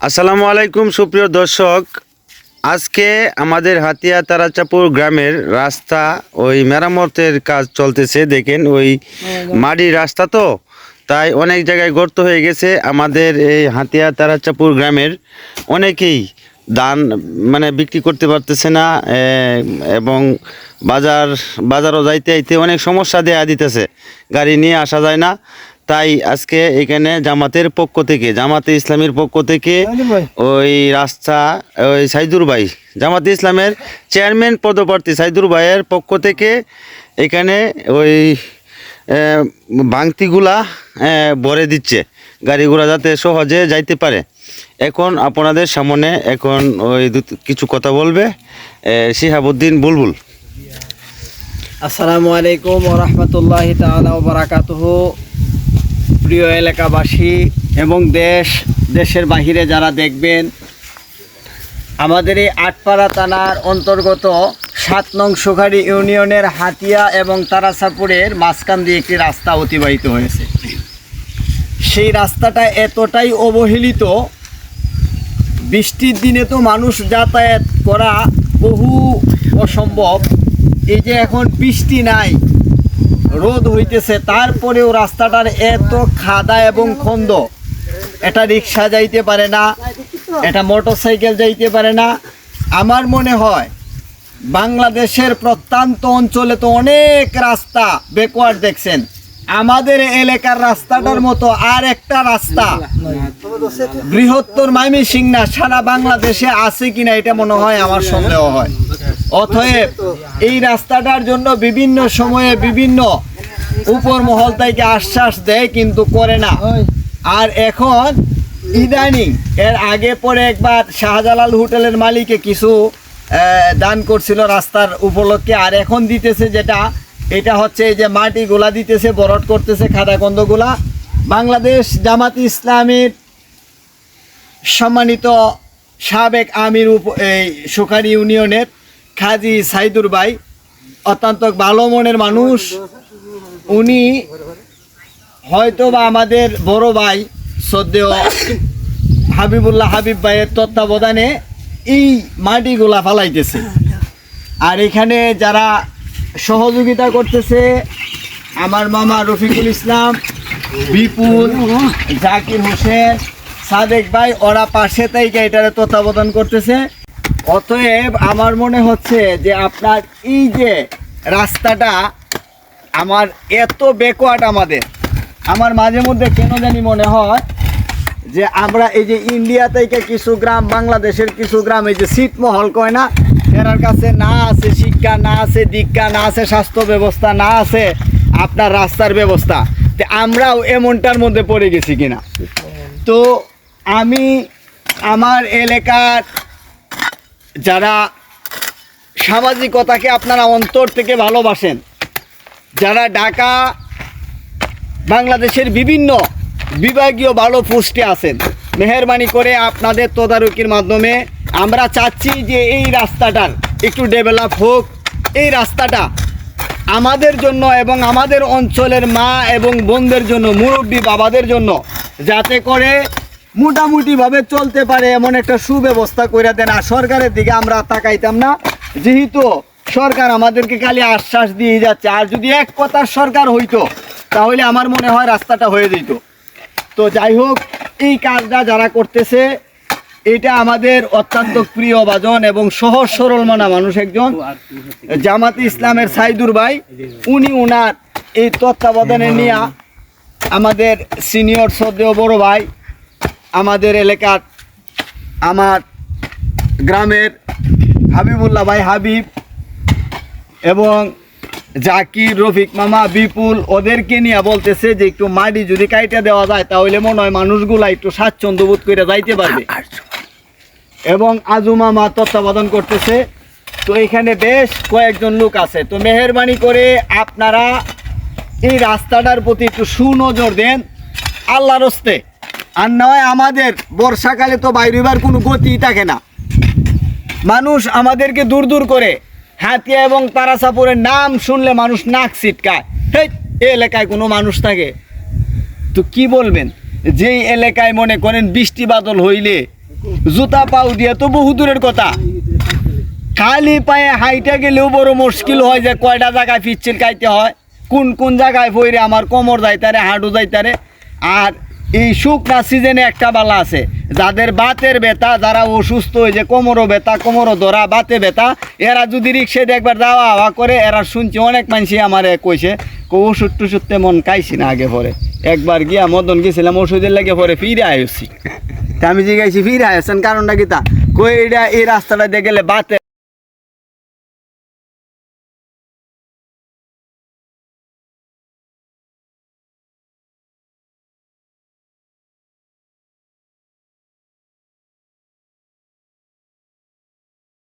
আসসালামু আলাইকুম সুপ্রিয় দর্শক। আজকে আমাদের হাতিয়া তারাচাপুর গ্রামের রাস্তা ওই মেরামতের কাজ চলতেছে দেখেন ওই মাটির রাস্তা তো তাই অনেক জায়গায় গর্ত হয়ে গেছে। আমাদের এই হাতিয়া তারাচাপুর গ্রামের অনেকেই ধান মানে বিক্রি করতে পারতেছে না এবং বাজার বাজারও যাইতে আইতে অনেক সমস্যা দেয়া দিতেছে। গাড়ি নিয়ে আসা যায় না। তাই আজকে এখানে জামাতের পক্ষ থেকে জামাতে ইসলামের পক্ষ থেকে ওই রাস্তা ওই সাইদুর ভাই জামাতে ইসলামের চেয়ারম্যান পদপ্রার্থী সাইদুর ভাইয়ের পক্ষ থেকে এখানে ওই ভাঙতিগুলা ভরে দিচ্ছে। গাড়িগুলা যাতে সহজে যাইতে পারে। এখন আপনাদের সামনে এখন ওই দু- কিছু কথা বলবে শিহাবুদ্দিন বুলবুল। আসসালামু আলাইকুম ওরহমতুল্লাহ তাআলা ও বারাকাতুহ। প্রিয় এলাকাবাসী এবং দেশ, দেশের বাহিরে যারা দেখবেন, আমাদের এই আটপাড়া থানার অন্তর্গত সাত নং সুখারি ইউনিয়নের হাতিয়া এবং তারাসাপুরের মাঝখান দিয়ে একটি রাস্তা অতিবাহিত হয়েছে। সেই রাস্তাটা এতটাই অবহেলিত, বৃষ্টির দিনে তো মানুষ যাতায়াত করা বহু অসম্ভব। এই যে এখন বৃষ্টি নাই রোদ হইতেছে, তারপরেও রাস্তাটার এত খাদা এবং খন্দ। এটা রিক্সা যাইতে পারে না, এটা মোটর সাইকেল যাইতে পারে না। আমার মনে হয়, বাংলাদেশের প্রত্যন্ত অঞ্চলে তো অনেক রাস্তা বেকওয়ার্ড দেখছেন। আমাদের এলাকার রাস্তাটার মতো আর একটা রাস্তা। বৃহত্তর মাইমি সিং না, সারা বাংলাদেশে আছে কিনা এটা মনে হয় আমার সন্দেহ হয়। অতএব এই রাস্তাটার জন্য বিভিন্ন সময়ে বিভিন্ন উপর মহল থেকে আশ্বাস দেয় কিন্তু করে না। আর এখন ইদানিং এর আগে পরে একবার শাহজালাল হোটেলের মালিকে কিছু দান করছিল রাস্তার উপলক্ষে আর এখন দিতেছে যেটা এটা হচ্ছে এই যে মাটিগুলা দিতেছে বরট করতেছে খাদাকন্দগুলা বাংলাদেশ জামাত ইসলামের সম্মানিত সাবেক আমির উপ এই সুখারি ইউনিয়নের খাজি সাইদুর ভাই অত্যন্ত ভালো মনের মানুষ উনি হয়তো বা আমাদের বড় ভাই শ্রদ্ধেয় হাবিবুল্লাহ হাবিব ভাইয়ের তত্ত্বাবধানে এই মাটিগুলা ফালাইতেছে। আর এখানে যারা সহযোগিতা করতেছে, আমার মামা রফিকুল ইসলাম, বিপুল, জাকির হোসেন, সাদেক ভাই, ওরা পাশে থেকে এটারে তত্ত্বাবধান করতেছে। অতএব আমার মনে হচ্ছে যে আপনার এই যে রাস্তাটা আমার এত বেকওয়ার্ড আমাদের। আমার মাঝে মধ্যে কেন জানি মনে হয় যে আমরা এই যে ইন্ডিয়া থেকে কিছু গ্রাম, বাংলাদেশের কিছু গ্রাম, এই যে ছিটমহল কয় না, এরার কাছে না আছে শিক্ষা, না আছে দীক্ষা, না আছে স্বাস্থ্য ব্যবস্থা, না আছে আপনার রাস্তার ব্যবস্থা। তো আমরাও এমনটার মধ্যে পড়ে গেছি কিনা। তো আমি আমার এলাকার যারা সামাজিকতাকে আপনারা অন্তর থেকে ভালোবাসেন যারা ঢাকা, বাংলাদেশের বিভিন্ন বিভাগীয় ভালো পোস্টে আছেন, মেহরবানি করে আপনাদের তদারকির মাধ্যমে আমরা চাচ্ছি যে এই রাস্তাটার একটু ডেভেলপ হোক। এই রাস্তাটা আমাদের জন্য এবং আমাদের অঞ্চলের মা এবং বোনদের জন্য, মুরব্বী বাবাদের জন্য যাতে করে মোটামুটিভাবে চলতে পারে এমন একটা সুব্যবস্থা করে দেন। আর সরকারের দিকে আমরা তাকাইতাম না। যেহেতু সরকার আমাদেরকে খালি আশ্বাস দিয়ে যাচ্ছে। আর যদি এক কথার সরকার হইতো, তাহলে আমার মনে হয় রাস্তাটা হয়ে যেত। তো যাই হোক, এই কাজটা যারা করতেছে, এটা আমাদের অত্যন্ত প্রিয় বাজন এবং সহজ সরল মানা মানুষ একজন, জামাতে ইসলামের সাইদুর ভাই। উনি উনার এই তত্ত্বাবধানে নিয়ে আমাদের সিনিয়র শ্রদ্ধেয় বড় ভাই, আমাদের এলাকার আমার গ্রামের হাবিবুল্লাহ ভাই হাবিব এবং জাকির রফিক মামা বিপুল ওদেরকে নিয়ে বলতেছে যে একটু মাটি যদি কাইটা দেওয়া যায় তাহলে মনে হয় মানুষগুলা একটু স্বাচ্ছন্দ্য বোধ করে যাইতে পারবে। এবং আজু মামা তত্ত্বাবধান করতেছে। তো এখানে বেশ কয়েকজন লোক আছে। তো মেহরবানি করে আপনারা এই রাস্তাটার প্রতি একটু সুনজর দেন। আল্লাহর রস্তে আর নয় আমাদের বর্ষাকালে তো বাইরেবার কোনো গতি থাকে না। মানুষ আমাদেরকে দূর দূর করে হাতিয়া এবং তারাসাপুরের নাম শুনলে মানুষ নাক ছিটকায়। হেই, এ এলাকায় কোনো মানুষ থাকে? তো কি বলবেন? যেই এলাকায় মনে করেন বৃষ্টি বাদল হইলে, জুতা পাও দিয়ে তো বহু দূরের কথা। খালি পায়ে হাইটা গেলেও বড় মুশকিল হয় যে কয়টা জায়গায় পিচ্ছিল খাইতে হয়, কোন কোন জায়গায় পইরে আমার কোমর যাইতারে, হাঁটু যাইতারে। আর এই শুকনা সিজনে একটা বালা আছে। যাদের বাতের ব্যথা, যারা অসুস্থ হয়ে যে কোমরও ব্যথা, কোমরও ধরা, বাতে ব্যথা, এরা যদি রিক্সায় দেখবার যাওয়া আওয়া করে, এরা শুনছে, অনেক মানুষই আমারে কইছে, কো ওষুধ টুষুধ তেমন খাইছি না আগে পরে। একবার গিয়া মদন গেছিলাম, ওষুধের লাগে পরে ফিরে আইসি আমি জিজ্ঞাসি ফিরে আইসেন কারণটা কি তা? কই এটা এই রাস্তাটা দিয়ে গেলে বাতে